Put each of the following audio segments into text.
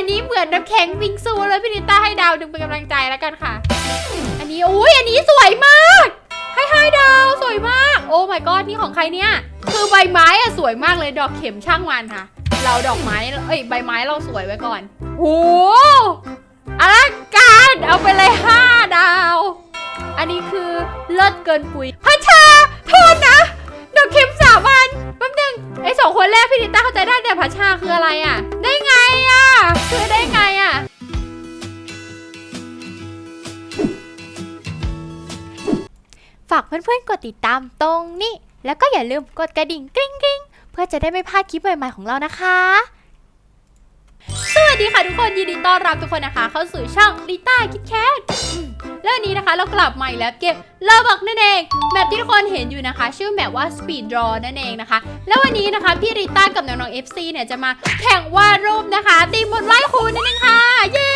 อันนี้เหมือนน้ำแข็งวิงซูเลยพี่นิต้าให้ดาวดึงเป็นกำลังใจแล้วกันค่ะ อันนี้อุ้ยอันนี้สวยมาก ให้ให้ดาวสวยมาก โอ้ my god นี่ของใครเนี่ย คือใบไม้อะสวยมากเลยดอกเข็มช่างมันค่ะ เราดอกไม้ เอ้ยใบไม้เราสวยไว้ก่อนโหอลังการเอาไปเลยห้าดาว อันนี้คือเลิศเกินปุ๋ยพัชชาโทษนะ ดอกเข็มามอันแป๊บนึงไอ้สองคนแรกพี่นิต้าเข้าใจได้แต่พัชชาคืออะไรอะ ได้ไงอะ คือได้ไงอะ ฝากเพื่อนๆ กดติดตามตรงนี้ แล้วก็อย่าลืมกดกระดิ่งกริ๊งกริ๊งเพื่อจะได้ไม่พลาดคลิปใหม่ๆของเรานะคะ สวัสดีค่ะทุกคนยินดีต้อนรับทุกคนนะคะ เข้าสู่ช่องลิต้าคิดแคท แล้ววันนี้นะคะเรากลับมาอีกแล้วเกมเลอบอกนั่นเองแบบที่ทุกคนเห็นอยู่นะคะ ชื่อแบบว่า Speed Draw นั่นเองนะคะ แล้ววันนี้นะคะพี่ริต้ากับน้องๆ FC เนี่ยจะมาแข่งวาดรูปนะคะตีมบนไหว้ครูนั่นเองค่ะเย้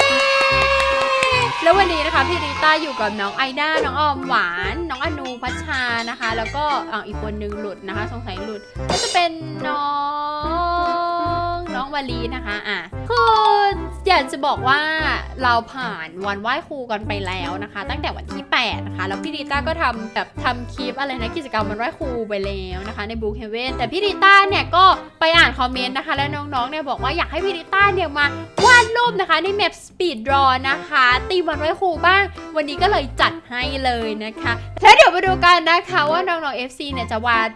แล้ววันนี้นะคะพี่ริต้าอยู่กับน้องไอด้าน้องออมหวาน น้องอนูพัชชานะคะ แล้วก็อีกคนนึงหลุดนะคะ สงสัยหลุดก็จะเป็นน้อง น้องวลีนะคะอะคืออยากจะบอกว่าเราผ่านวันไหว้ครูกันไปแล้วนะคะ ตั้งแต่วันที่8นะคะแล้วพี่ริต้าก็ทำแบบทำคลิปอะไรนะกิจกรรมวันไหว้ครูไปแล้วนะคะในบุ๊กเฮเว่นแต่พี่ริต้าเนี่ยก็ไปอ่านคอมเมนต์นะคะ แล้วน้องๆเนี่ยบอกว่าอยากให้พี่ริต้าเนี่ยมาวาดรูปนะคะในแมป Speed Draw นะคะตีวันไหว้ครูบ้าง วันนี้ก็เลยจัดให้เลยนะคะแล้วเดี๋ยวมาดูกันนะคะว่าน้องๆ FC เนี่ยจะวาด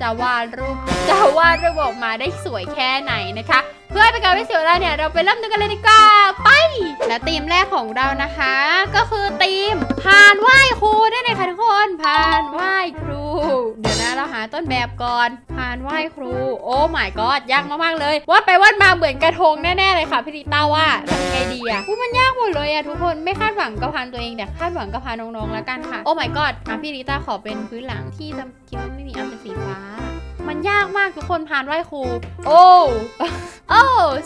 จะวาดรูปจะวาดรูปออกมาได้สวยแค่ไหนนะคะเพื่อเป็นการไม่เสียเวลาเนี่ยเราไปเริ่มดูกันเลยดีกว่าไป และธีมแรกของเรานะคะ ก็คือธีมพานไหว้ครูนั่นเองค่ะทุกคนพานไหว้ครู เดี๋ยวนะเราหาต้นแบบก่อนพานไหว้ครู โอ้ my god ยากมากๆเลยวาดไปวาดมาเหมือนกระทงแน่ๆเลยค่ะพี่ริต้าว่าทำไงดีอะอุ๊ยมันยากหมดเลยอะทุกคนไม่คาดหวังกับพานตัวเองแต่คาดหวังกับพานน้องๆแล้วกันค่ะโอ้ my god อะพี่ริต้าขอเป็นพื้นหลังที่จำคิดว่าไม่มีอันเป็นสีฟ้า มันยากมากทุกคนพานไหว้ครู โอ้โอ้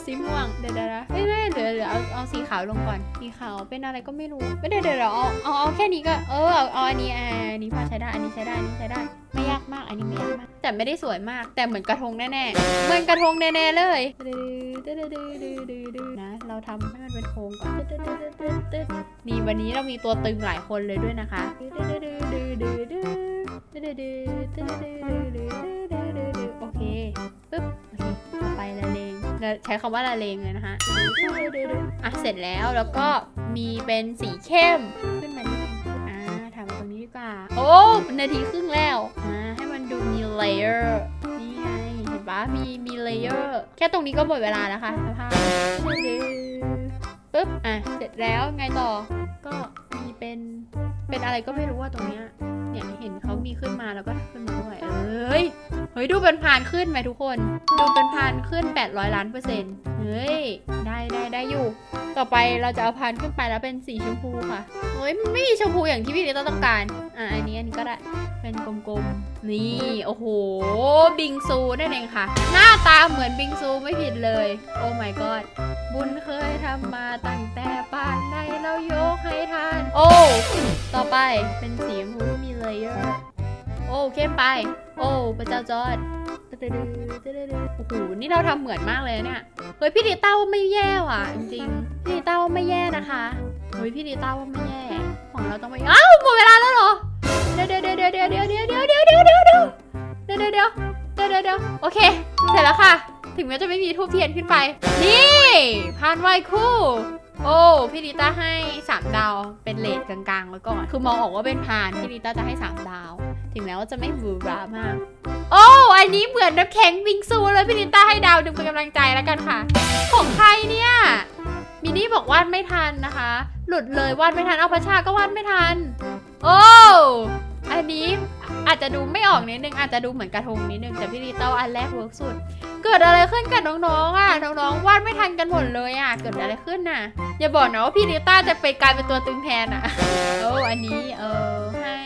สีม่วง เดี๋ยวเดี๋ยวนะไม่ไม่เดี๋ยวเดี๋ยวเอาเอาสีขาวลงก่อนสีขาวเป็นอะไรก็ไม่รู้ไม่เดี๋ยวเดี๋ยวเดี๋ยวเอาเอาเอาแค่นี้ก็เออเอาเอาอันนี้อ่าอันนี้พอใช้ได้อันนี้ใช้ได้อันนี้ใช้ได้ ไม่ยากมากอันนี้ไม่ยากมาก แต่ไม่ได้สวยมาก แต่เหมือนกระทงแน่ๆเหมือนกระทงแน่ๆเลยนะเราทำให้มันเป็นโค้งก่อนนี่วันนี้เรามีตัวตึงหลายคนเลยด้วยนะคะโอเค ปึ๊บโอเคต่อไปละเลงเราใช้คำว่าละเลงเลยนะคะอะเสร็จแล้วแล้วก็มีเป็นสีเข้มขึ้นมานิดนึงอ่าทำตรงนี้ดีกว่า โอ้นาทีครึ่งแล้วอ่าให้มันดูมีเลเยอร์นี่ไงเห็นปะมีมีเลเยอร์แค่ตรงนี้ก็หมดเวลาแล้วค่ะสภาพปึ๊บอะเสร็จแล้วไงต่อก็มี เป็น เป็นอะไรก็ไม่รู้ว่าตรงเนี้ย เนี่ยเห็นเขามีขึ้นมาแล้วก็ขึ้นมาด้วย เอ้ย เฮ้ยดูเป็นพานขึ้นไหมทุกคน ดูเป็นพานขึ้น 800 ล้านเปอร์เซ็นต์เฮ้ย ได้ได้ได้อยู่ ต่อไปเราจะเอาพานขึ้นไปแล้วเป็นสีชมพูค่ะ เฮ้ยมันไม่มีชมพูอย่างที่พี่ลิต้าต้องการ อะอันนี้อันนี้ก็ได้ เป็นกลมๆ นี่ โอ้โห บิงซูนั่นเองค่ะ หน้าตาเหมือนบิงซูไม่ผิดเลย โอ้ my god บุญเคยทำมาตั้งแต่ป่านใดเรายกให้ทาน โอ้ ต่อไปเป็นสีชมพูที่มีเลเยอร์โอ้เข้มไป โอ้พระเจ้าจอดตึ๊ดๆๆๆโอ้โหนี่เราทำเหมือนมากเลยนะเนี่ยเฮ้ยพี่ดิต้าว่าไม่แย่ว่ะ จริงๆพี่ดิต้าว่าไม่แย่นะคะเฮ้ยพี่ดิต้าว่าไม่แย่ ของเราต้องไม่อ้าวหมดเวลาแล้วเหรอเดี๋ยวเดี๋ยวเดี๋ยวเดี๋ยวเดี๋ยวเดี๋ยวเดี๋ยวเดี๋ยวเดี๋ยวเดี๋ยวเดี๋ยว เดี๋ยวเดี๋ยวโอเค เสร็จแล้วค่ะ ถึงแม้จะไม่มีทูบเทียนขึ้นไป นี่พานไหวคู่ โอ้ พี่ดิต้าให้สามดาว เป็นเลทกลางๆไว้ก่อน คือมองออกว่าเป็นพาน พี่ดิต้าจะให้สามดาว ถึงแม้ว่าจะไม่หวือหรามาก โอ้ อันนี้เหมือนน้ำแข็งวิงซูเลย พี่นิต้าให้ดาวดึงเป็นกำลังใจแล้วกันค่ะ ของใครเนี่ยมินี่บอกวาดไม่ทันนะคะ หลุดเลยวาดไม่ทัน เอาพัชชาก็วาดไม่ทัน โอ้ อันนี้อาจจะดูไม่ออกนิดนึงอาจจะดูเหมือนกระทงนิดนึงแต่พี่นิต้าว่าอันแรกเวิร์กสุด เกิดอะไรขึ้นกับน้องๆอะน้องๆวาดไม่ทันกันหมดเลยอะเกิดอะไรขึ้นน่ะ อย่าบอกนะว่าพี่ดิต้าจะไปกลายเป็นตัวตึงแทนอะโอ้อันนี้เออให้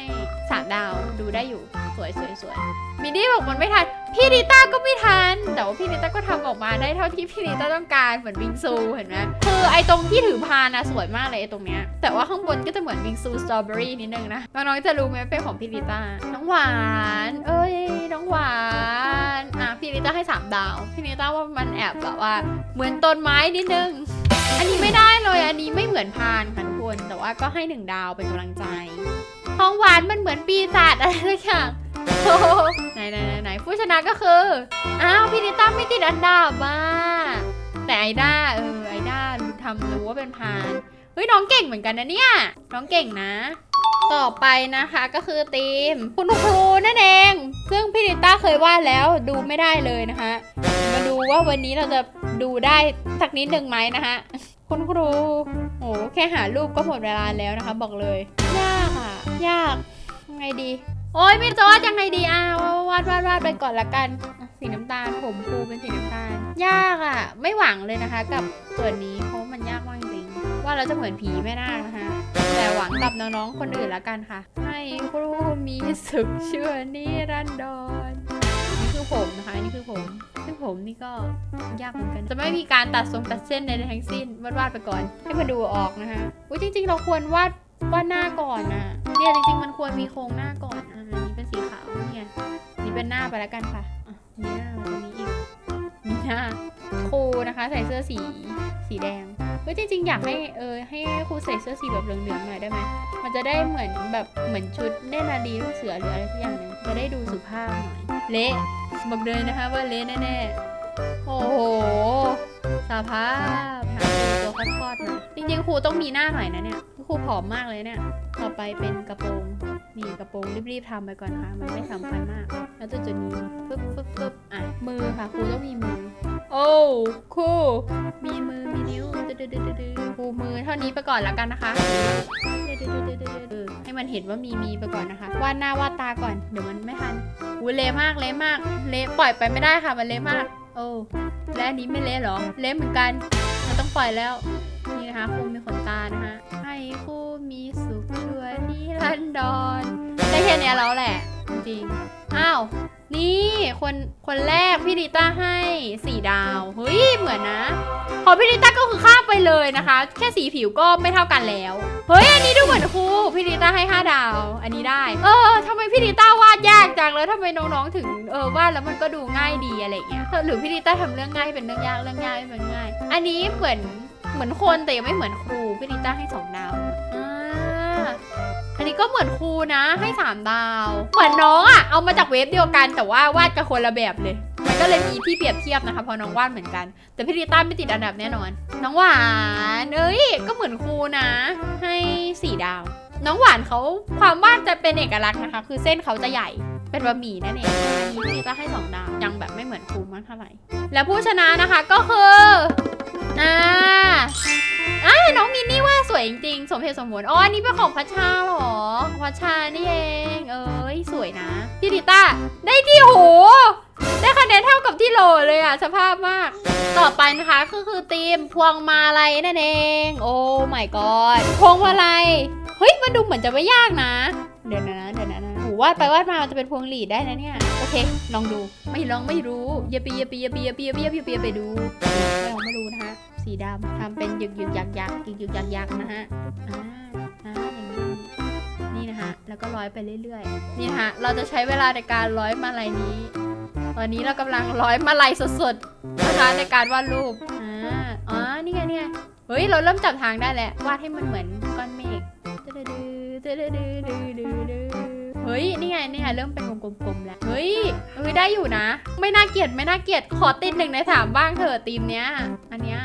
สามดาวดูได้อยู่ วยสวยสวยมินนี่บอกมันไม่ทัน พี่นิต้าก็ไม่ทัน แต่ว่าพี่นิต้าก็ทำออกมาได้เท่าที่พี่นิต้าต้องการเหมือนวิงซูเห็นไหมคือไอตรงที่ถือพานนะสวยมากเลยไอตรงเนี้ย แต่ว่าข้างบนก็จะเหมือนวิงซูสตรอเบอรี่นิดนึงนะ น้องๆจะรู้ไหมเป็นของพี่นิต้า น้องหวาน เอ้ย น้องหวาน อะพี่นิต้าให้สามดาว พี่นิต้าว่ามันแอบแบบว่า เหมือนต้นไม้นิดนึง อันนี้ไม่ได้เลย อันนี้ไม่เหมือนพานค่ะทุกคน แต่ว่าก็ให้หนึ่งดาวเป็นกำลังใจห้องหวานมันเหมือนปีศาจอะไรสักอย่าง ไหนไหนไหนไหนผู้ชนะก็คือ อ้าวพี่นิต้าไม่ติดอันดับอะแต่ไอด้าเออไอด้าทำรู้ว่าเป็นพานเฮ้ยน้องเก่งเหมือนกันนะเนี่ย น้องเก่งนะ ต่อไปนะคะก็คือทีมคุณครูนั่นเอง ซึ่งพี่นิต้าเคยวาดแล้วดูไม่ได้เลยนะคะ มาดูว่าวันนี้เราจะดูได้สักนิดหนึ่งไหมนะคะคุณครูโหแค่หารูปก็หมดเวลาแล้วนะคะ บอกเลย ยากอะยากยังไงดี โอ้ยไม่จอดยังไงดีอะวาดวาดวาดไปก่อนละกันสีน้ำตาลผมครูเป็นสีน้ำตาลยากอะ ไม่หวังเลยนะคะ กับส่วนนี้เพราะมันยากมากจริงว่าเราจะเหมือนผีไม่ได้นะคะแต่หวังกับน้องๆคนอื่นละกันค่ะ ให้ครูมีสุขชั่วนิรันดรนี่คือผมนะคะนี่คือผมซึ่งผมนี่ก็ยากเหมือนกัน จะไม่มีการตัดทรงตัดเส้นใดทั้งสิ้นวาดวาดไปก่อน ให้มันดูออกนะคะอุ้ยจริง ๆ เราควรวาดวาดหน้าก่อนนะเนี่ยจริง ๆ มันควรมีโครงหน้าก่อนอะอันนี้เป็น สีขาวเนี่ยนี่เป็นหน้าไปแล้วกันค่ะมีหน้าตรงนี้อีกมีหน้าครูนะคะใส่เสื้อสีสีแดงเฮ้ยจริงๆอยากให้เออให้ครูใส่เสื้อสีแบบเหลืองๆหน่อยได้ไหมมันจะได้เหมือนแบบเหมือนชุดเนนารีลูกเสือหรืออะไรสักอย่างหนึงจะได้ดูสุภาพหน่อยเละบอกเลยนะคะว่าเละแน่ๆโอ้โหสภาพหาตัวคลอดๆหน่อยจริงๆครูต้องมีหน้าหน่อยนะเนี่ยครูผอมมากเลยเนี่ยต่อไปเป็นกระโปรง นี่กระโปรงรีบๆทำไปก่อนค่ะมันไม่สำคัญมาก แล้วจุดจุดๆนี้ฟึบฟึบฟึบอะ มือค่ะครูต้องมีมือ โอ้ครูมีมือมีนิ้วดืดๆๆๆครูมือเท่านี้ไปก่อนแล้วกันนะคะเออให้มันเห็นว่ามีมีไปก่อนนะคะวาดหน้าวาดตาก่อนเดี๋ยวมันไม่ทันอุ้ยเละมากเละมากเละปล่อยไปไม่ได้ค่ะมันเละมาก โอ้และอันนี้ไม่เละเหรอเละเหมือนกันเราต้องปล่อยแล้วนี่นะคะครูมีขนตานะคะให้ครูมีสุข ชั่วนิรันได้แค่เนี้ยแล้วแหละ จริง อ้าว นี่คนคนแรกพี่ดิต้าให้สี่ดาว เฮ้ย เหมือนนะพอพี่ดิต้าก็คือข้ามไปเลยนะคะ แค่สีผิวก็ไม่เท่ากันแล้ว เฮ้ย อันนี้ดูเหมือนครูพี่ดิต้าให้5ดาว อันนี้ได้ เออทำไมพี่ดิต้าวาดยากจังแล้วทำไมน้องๆถึงเออวาดแล้วมันก็ดูง่ายดีอะไรเงี้ย หรือพี่ดิต้าทำเรื่องง่ายเป็นเรื่องยากเรื่องยากให้เป็นง่าย อันนี้เหมือนเหมือนคนแต่ยังไม่เหมือนครูพี่ดิต้าให้สองดาวอ่า อันนี้ก็เหมือนครูนะให้สามดาว เหมือนน้องอะเอามาจากเว็บเดียวกัน แต่ว่าวาดกับคนละแบบเลย มันก็เลยมีที่เปรียบเทียบนะคะพอน้องวาดเหมือนกัน แต่พี่ดิต้าไม่ติดอันดับแน่นอน น้องหวานเอ้ยก็เหมือนครูนะ ให้สี่ดาว น้องหวานเขาความวาดจะเป็นเอกลักษณ์นะคะ คือเส้นเขาจะใหญ่เป็นบะหมี่นั่นเองอันนี้พี่ดิต้าให้สองดาวยังแบบไม่เหมือนครูมากเท่าไหร่และผู้ชนะนะคะก็คืออ่าอ่าน้องมิน สวยจริงๆ สมเหตุสมผล อ๋อ อันนี้เป็นของพัชชาเหรอ พัชชานี่เอง เอ้ย สวยนะ พี่ดิต้า ได้ที่โห ได้คะแนนเท่ากับที่โหลเลยอะสภาพมาก ต่อไปนะคะก็คือทีมพวงมาลัยนั่นเอง โอ้ my god พวงมาลัย เฮ้ย มันดูเหมือนจะไม่ยากนะ เดี๋ยวนะ เดี๋ยวนะนะโหวาดไปวาดมา มันจะเป็นพวงหลีดได้นะเนี่ย โอเค ลองดู ไม่ลองไม่รู้อย่าปีอย่าปีอย่าปีอย่าปีอย่าปีอย่าปีอย่าปีอย่าไปดู ไม่ลองไม่รู้นะคะ สีดำทำเป็นหยึกหยึกยักยักหยึกหยึกยักยักนะฮะอ่าอ่าอย่างนี้นี่นะคะแล้วก็ร้อยไปเรื่อยๆ นี่นะคะเราจะใช้เวลาในการร้อยมาลัยนี้ ตอนนี้เรากำลังร้อยมาลัยสดๆนะคะในการวาดรูปอ่าอ๋อนี่ไงนี่ไงเฮ้ยเราเริ่มจับทางได้แล้ววาดให้มันเหมือนก้อนเมฆเฮ้ยนี่ไงนี่ไงเริ่มเป็นวงกลมๆแล้วเฮ้ยเฮ้ยได้อยู่นะ ไม่น่าเกลียดไม่น่าเกลียดขอติดหนึ่งในสามบ้างเถอะทีมเนี้ย อันเนี้ย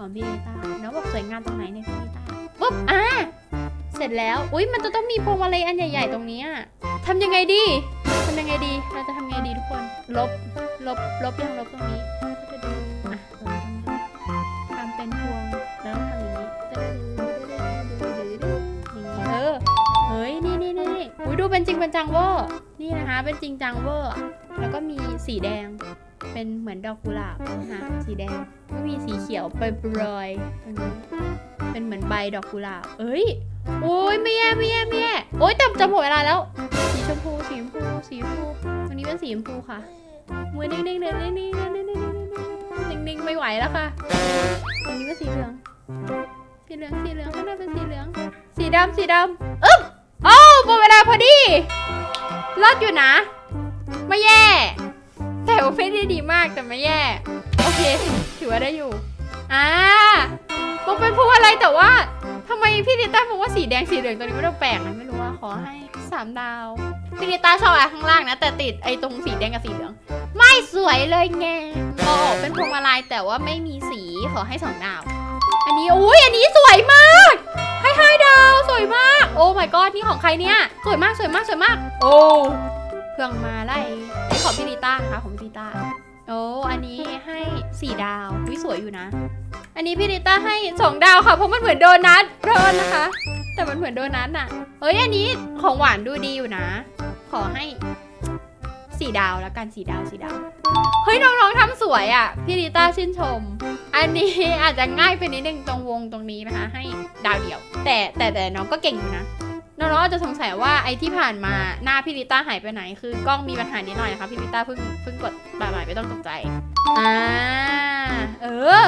ของพี่ลิต้าน้องบอกสวยงามตรงไหนเนี่ยพี่ลิต้าปุ๊บอ่าเสร็จแล้ว อุ้ยมันจะต้องมีพวงมาลัยอันใหญ่ ๆ ตรงนี้ยทำยังไงดีทำยังไงดี เราจะทำยังไงดีทุกคน ลบ ลบ ลบยังลบตรงนี้อะเออทำเป็นพวงแล้วทำอย่างนี้เออ เฮ้ย นี่นี่นี่อุ้ยดูเป็นจริงเป็นจังเวอร์ นี่นะคะ เป็นจริงจังเวอร์ แล้วก็มีสีแดง เป็นเหมือนดอกกุหลาบนะคะสีแดงก็มีสีเขียวไปโปรยตรงนี้เป็นเหมือนใบดอกกุหลาบ เอ้ย โอ้ยไม่แย่ไม่แย่ไม่แย่โอ้ยแต่จะหมดเวลาแล้ว สีชมพูสีชมพูสีชมพูตรงนี้เป็นสีชมพูค่ะมือนิ่งๆนิ่งๆนิ่งๆนิ่งๆนิ่งๆนิ่งๆนิ่งๆไม่ไหวแล้วค่ะ ตรงนี้เป็นสีเหลือง สีเหลืองสีเหลืองข้างหน้าเป็นสีเหลือง สีดำสีดำอึ๊บโอ้หมดเวลาพอดีรอดอยู่นะ ไม่แย่ แต่ว่าไม่ได้ดีมากแต่ไม่แย่ โอเค ถือว่าได้อยู่อ่ามันเป็นเพราะอะไรแต่ว่าทำไมพี่ลิต้าบอกว่าสีแดงสีเหลืองตัวนี้ไม่ต้องแปลกนะไม่รู้ว่าขอให้สามดาวพี่ลิต้าชอบอะไรข้างล่างนะ แต่ติดไอ้ตรงสีแดงกับสีเหลือง ไม่สวยเลยไงโอ้เป็นพวงมาลัยแต่ว่าไม่มีสีขอให้สองดาว อันนี้อุ้ยอันนี้สวยมากให้ห้าดาวสวยมาก โอ้ my god นี่ของใครเนี่ย สวยมากสวยมากสวยมาก โอ้ เครื่องมาไล่นี่ของพี่ลิต้านะคะของพี่ลิต้าโอ้อันนี้ให้สี่ดาววิสวยอยู่นะ อันนี้พี่ลิต้าให้สองดาวค่ะเพราะมันเหมือนโดนัทโดนนะคะ แต่มันเหมือนโดนัทอะเฮ้ยอันนี้ของหวานดูดีอยู่นะ ขอให้สี่ดาวแล้วกันสี่ดาวสี่ดาวเฮ้ยน้องๆทำสวยอะพี่ลิต้าชื่นชม อันนี้อาจจะง่ายไปนิดนึงตรงวงตรงนี้นะคะ ให้ดาวเดียว แต่แต่แต่น้องก็เก่งอยู่นะ น้องๆอาจจะสงสัยว่าไอ้ที่ผ่านมาหน้าพี่ลิต้าหายไปไหน คือกล้องมีปัญหานิดหน่อยนะคะพี่ลิต้าเพิ่งเพิ่งกดบายบายไม่ต้องตกใจอ่าเออ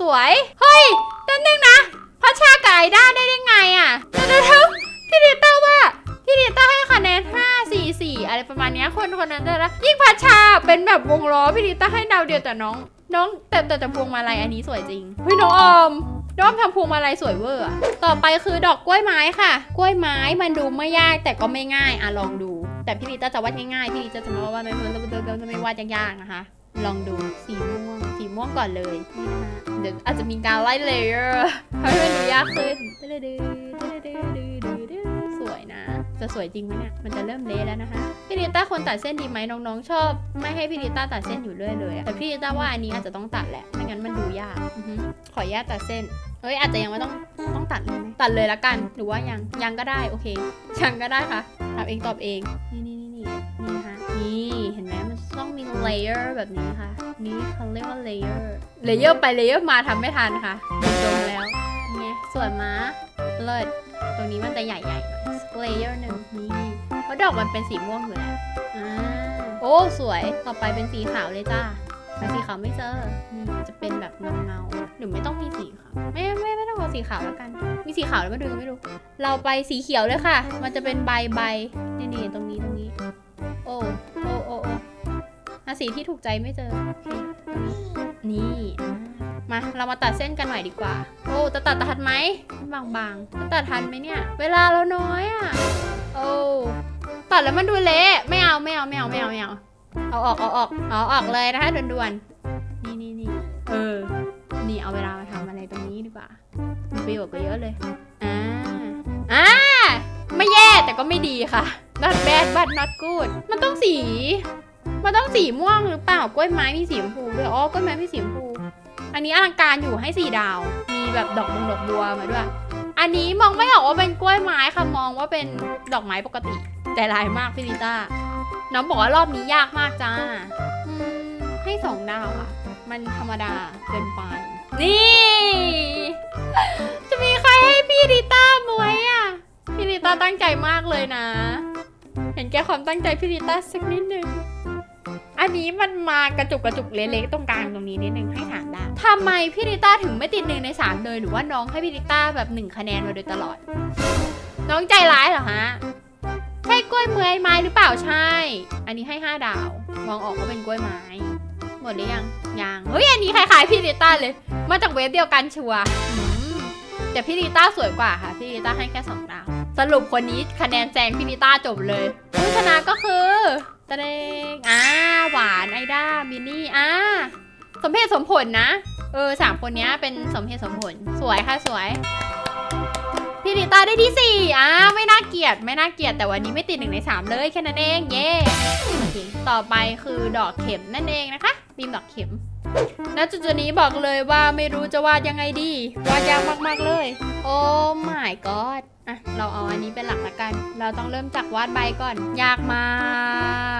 สวย เฮ้ยนั่นนึงนะพัชชากับไอด้าได้ได้ไงอะเดี๋ยวเวพี่ลิต้าว่าพี่ลิต้าให้คะแนน 5 4 4 อะไรประมาณนี้คนคนนั้นได้ละยิ่งพัชชาเป็นแบบวงล้อพี่ลิต้าให้ดาวเดียวแต่น้อง น้องแต่แต่แต่พวงมาลัยอันนี้สวยจริงเฮ้ยน้องออม ร้อมทำพวงมาลัยสวยเวอร์อะต่อไปคือดอกกล้วยไม้ค่ะ กล้วยไม้มันดูไม่ยากแต่ก็ไม่ง่ายอะลองดู แต่พี่ลิต้าจะวาดง่ายๆ พี่ลิต้าจะมาว่าไม่ไม่ไม่ไม่ไม่วาดยากๆนะคะ ลองดูสีม่วง สีม่วงก่อนเลยนี่นะคะเดี๋ยวอาจจะมีการไล่เลเยอร์ให้มันดูยากขึ้นสวยนะ จะสวยจริงไหมเนี่ยมันจะเริ่มเละแล้วนะคะพี่ลิต้าควรตัดเส้นดีไหมน้องๆ ชอบ ไม่ให้พี่ลิต้าตัดเส้นอยู่เรื่อยเลยแต่พี่ลิต้าว่าอันนี้อาจจะต้องตัดแหละไม่งั้นมันดูยากอขออนุญาตตัดเส้นเฮ้ยอาจจะยังไม่ต้องต้องตัดเลยไหมตัดเลยละกันหรือว่ายังยังก็ได้โอเคยังก็ได้ค่ะทำเองตอบเองนี่นี่นี่นี่นี่นะคะนี่เห็นไหมมันต้องมีเลเยอร์แบบนี้นะคะนี่เขาเรียกว่าเลเยอร์เลเยอร์ไปเลเยอร์มาทำไม่ทันค่ะดูตรงแล้วไงส่วนม้าเลิศ ตรงนี้มันจะใหญ่ๆหน่อยเลเยอร์หนึ่งนี่เพราะดอกมันเป็นสีม่วงอยู่แล้วอ่าโอ้สวยต่อไปเป็นสีขาวเลยจ้าแต่สีขาวไม่เจอนี่จะเป็นแบบเงาเงาๆหรือไม่ต้องมีสีขาวไม่ไม่ไม่ต้องเอาสีขาวแล้วกัน มีสีขาวแล้วมาดูกันไม่รู้ เราไปสีเขียวเลยค่ะ มันจะเป็นใบใบนี่นี่ตรงนี้ตรงนี้ โอ้โอ้โอ้โอ้หาสีที่ถูกใจไม่เจอโอเคนี่อ่า มาเรามาตัดเส้นกันหน่อยดีกว่า โอ้จะตัดทันไหมบางๆจะตัดทันไหมเนี่ย เวลาเราน้อยอะโอ้ตัดแล้วมันดูเละไม่เอาไม่เอาไม่เอาไม่เอาไม่เอาเอาออกเอาออกเอาออกเลยนะคะด่วนๆนี่นี่นี่เออ นี่เอาเวลามาทำอะไรตรงนี้ดีกว่ามีประโยชน์กว่าเยอะเลยอ่าอ่าไม่แย่แต่ก็ไม่ดีค่ะ not bad but not good มันต้องสี มันต้องสีม่วงหรือเปล่ากล้วยไม้มีสีชมพูด้วยอ๋อกล้วยไม้มีสีชมพู อันนี้อลังการอยู่ให้สี่ดาว มีแบบดอกมงดอกบัวมาด้วย อันนี้มองไม่ออกว่าเป็นกล้วยไม้ค่ะมองว่าเป็นดอกไม้ปกติ แต่ลายมากพี่ลิต้าน้องบอกว่ารอบนี้ยากมากจ้าให้สองดาวอะ มันธรรมดาเกินไป นี่ จะมีใครให้พี่ริต้ามวยอะพี่ริต้าตั้งใจมากเลยนะ เห็นแก่ความตั้งใจพี่ริต้าสักนิดนึง อันนี้มันมากระจุกกระจุกเล็กๆตรงกลางตรงนี้นิดนึงให้ถามได้ทำไมพี่ริต้าถึงไม่ติดหนึ่งในสามเลยหรือว่าน้องให้พี่ริต้าแบบหนึ่งคะแนนมาโดยตลอด น้องใจร้ายเหรอฮะใช่กล้วยเมอยไม้หรือเปล่าใช่ อันนี้ให้ห้าดาว มองออกว่าเป็นกล้วยไม้ หมดหรือยังยังเฮ้ยอันนี้คล้ายๆพี่ริต้าเลย มาจากเว็บเดียวกันชัวร์แต่พี่ริต้าสวยกว่าค่ะพี่ริต้าให้แค่สองดาวสรุปคนนี้คะแนนแซงพี่ริต้าจบเลยผู้ชนะก็คือะเดงอ่าหวานไอด้ามินนี่อ่าสมเหตุสมผลนะ เออสามคนนี้เป็นสมเหตุสมผล สวยค่ะสวย พี่ริต้าได้ที่สี่อ่าไม่น่าเกลียดไม่น่าเกลียดแต่วันนี้ไม่ติดหนึ่งในสามเลยแค่นั้นเองเย้โอเคต่อไปคือดอกเข็มนั่นเองนะคะบีมดอกเข็มณจุดจุดนี้บอกเลยว่าไม่รู้จะวาดยังไงดี วาดยากมากๆเลย โอ้ my god อะเราเอาอันนี้เป็นหลักละกัน เราต้องเริ่มจากวาดใบก่อน ยากมา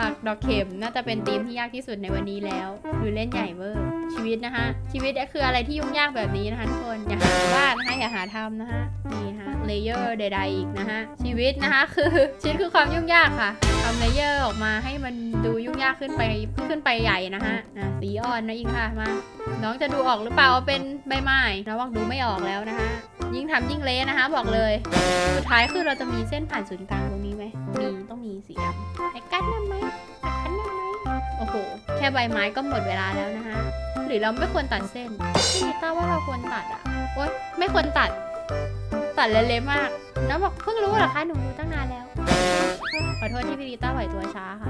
ก ดอกเข็มน่าจะเป็นธีมที่ยากที่สุดในวันนี้แล้วดูเล่นใหญ่เวอร์ชีวิตนะคะชีวิตคืออะไรที่ยุ่งยากแบบนี้นะคะทุกคนอย่าหาวาดนะคะอย่าหาทำนะคะนี่ฮะเลเยอร์ใดๆอีกนะคะชีวิตนะคะคือชีวิตคือความยุ่งยากค่ะทำเลเยอร์ออกมาให้มันดูยุ่งยากขึ้นไปขึ้นไปใหญ่นะคะอะสีอ่อนนะอีกค่ะมาน้องจะดูออกหรือเปล่าว่าเป็นใบไม้ระวังดูไม่ออกแล้วนะคะยิ่งทำยิ่งเละนะคะบอกเลยท้ายคือเราจะมีเส้นผ่านศูนย์กลางตรงนี้ไหมมีต้องมีสีดำไอ้กันได้ไหมไอ้กันได้ไหมโอ้โห แค่ใบไม้ก็หมดเวลาแล้วนะคะ หรือเราไม่ควรตัดเส้นพี่นิต้าว่าเราควรตัดอะโอ๊ยไม่ควรตัด ตัดเละๆมาก น้องบอกเพิ่งรู้เหรอคะหนูรู้ตั้งนานแล้วขอโทษที่พี่นิต้าไหวตัวช้าค่ะ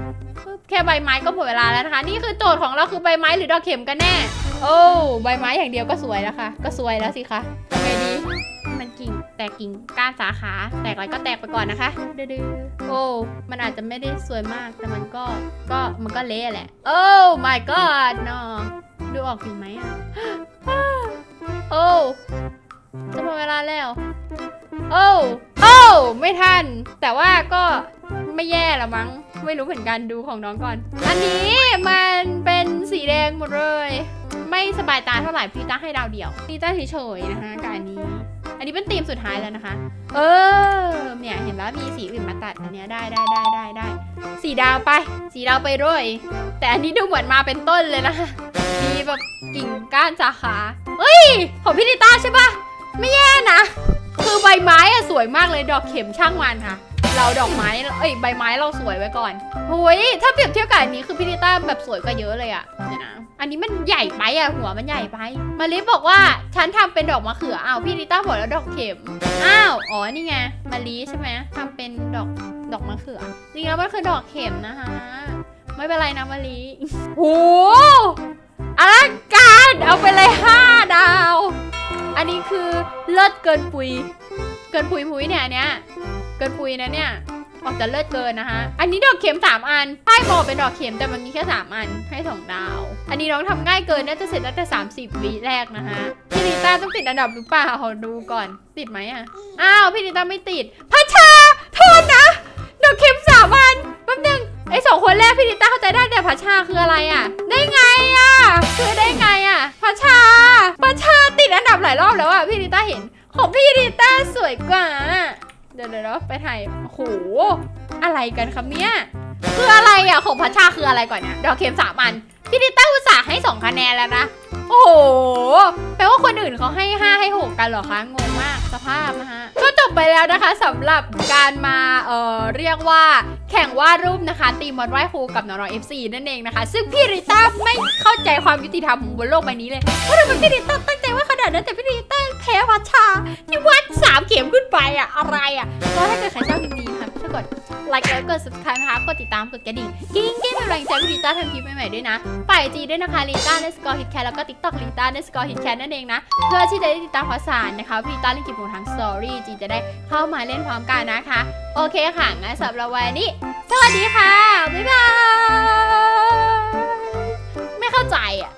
แค่ใบไม้ก็หมดเวลาแล้วนะคะ นี่คือโจทย์ของเราคือใบไม้หรือดอกเข็มกันแน่ โอ้ใบไม้อย่างเดียวก็สวยแล้วค่ะ ก็สวยแล้วสิคะทำไงดี มันกิ่งแตกกิ่งก้านสาขา แตกอะไรก็แตกไปก่อนนะคะดื้อๆโอ้มันอาจจะไม่ได้สวยมากแต่มันก็ก็มันก็เละแหละ โอ้ my god เนาะดูออกอยู่ไหมอะโอ้จะหมดเวลาแล้ว โอ้โอ้ไม่ทัน แต่ว่าก็ไม่แย่ละมั้ง ไม่รู้เหมือนกันดูของน้องก่อน อันนี้มันเป็นสีแดงหมดเลย ไม่สบายตาเท่าไหร่พี่ต้าให้ดาวเดียวพี่ต้าเฉยๆนะคะกับอันนี้ อันนี้เป็นธีมสุดท้ายแล้วนะคะ เออ เนี่ยเห็นแล้วมีสีอื่นมาตัดอันเนี้ยได้ได้ได้ได้ได้สีดาวไป สีดาวไปด้วย แต่อันนี้ดูเหมือนมาเป็นต้นเลยนะคะมีแบบกิ่งก้านสาขาเฮ้ย ของพี่ดิต้าใช่ปะไม่แย่นะ คือใบไม้อะสวยมากเลยดอกเข็มช่างมันค่ะ เราดอกไม้เอ้ยใบไม้เราสวยไว้ก่อนโอ้ยถ้าเปรียบเทียบกับอันนี้คือพี่ดิต้าแบบสวยกว่าเยอะเลยอะเดี๋ยวนะอันนี้มันใหญ่ไปอะหัวมันใหญ่ไปมาลิบอกว่าฉันทำเป็นดอกมะเขืออ้าวพี่ดิต้าบอกแล้วดอกเข็มอ้าวอ๋อนี่ไงมาลีใช่ไหมทำเป็นดอกดอกมะเขือจริงแล้วมันคือดอกเข็มนะคะไม่เป็นไรนะมาลีโหอลังการเอาไปเลยห้าดาว อันนี้คือเลิศเกินปุย เกินปุยปุยเนี่ยอันเนี้ย เกินปุยนะเนี่ย ออกจะเลิศเกินนะคะ อันนี้ดอกเข็มสามอันใช่บอกเป็นดอกเข็มแต่มันมีแค่สามอันให้สองดาว อันนี้น้องทำง่ายเกินน่าจะเสร็จตั้งแต่ 30วิแรกนะคะพี่นิต้าต้องติดอันดับหรือเปล่าดูก่อน ติดไหมอะ อ้าวพี่นิต้าไม่ติดพัชชาโทษนะ ดอกเข็มสามอันแป๊บนึงไอ้สองคนแรกพี่นิต้าเข้าใจได้แต่พัชชาคืออะไรอะ ได้ไงอะ คือได้ไงอะพัชชาพัชชาติดอันดับหลายรอบแล้วอะพี่นิต้าเห็นของพี่นิต้าสวยกว่า เดี๋ยวเดี๋ยวไปถ่ายโอ้โหอะไรกันครับเนี่ย คืออะไรอะของพัชชาคืออะไรก่อนเนี่ยดอกเข็มสามอัน พี่ดิต้าอุตส่าห์ให้สองคะแนนแล้วนะ โอ้โห แปลว่าคนอื่นเขาให้5ให้6กันเหรอคะ งงมาก สภาพนะฮะก็จบไปแล้วนะคะสำหรับการมาเอ่อเรียกว่าแข่งวาดรูปนะคะตีมอดไหว้ครูกับน้องๆ FC นั่นเองนะคะ ซึ่งพี่ริต้าไม่เข้าใจความยุติธรรมบนโลกใบนี้เลยเพราะทำไมพี่ริต้าตั้งใจว่าขนาดนั้นแต่พี่ริต้าแพ้วัชชาที่วัดสามเข็มขึ้นไปอะอะไรอะก็ถ้าเกิดใครชอบคลิปนี้ค่ะช่วยกด ลค์แล้วกด subscribe นะคะ กดติดตาม กดกระดิ่ง กิ้งกิ้งเป็นกำลังใจให้ลีต้าทำคลิปใหม่ๆด้วยนะฝ่ายจีด้วยนะคะลีต้าในสกอร์ฮิตแคแล้วก็ TikTok ลีต้าในสกอร์ฮิตแคนั่นเองนะ เพื่อที่จะได้ติดตามข่าวสารนะคะลีต้าเล่นกิจกรรมทางสตอรี่จีจะได้เข้ามาเล่นพร้อมกันนะคะ โอเคค่ะงั้นสำหรับวันนี้ สวัสดีค่ะ บ๊ายบาย ไม่เข้าใจอะ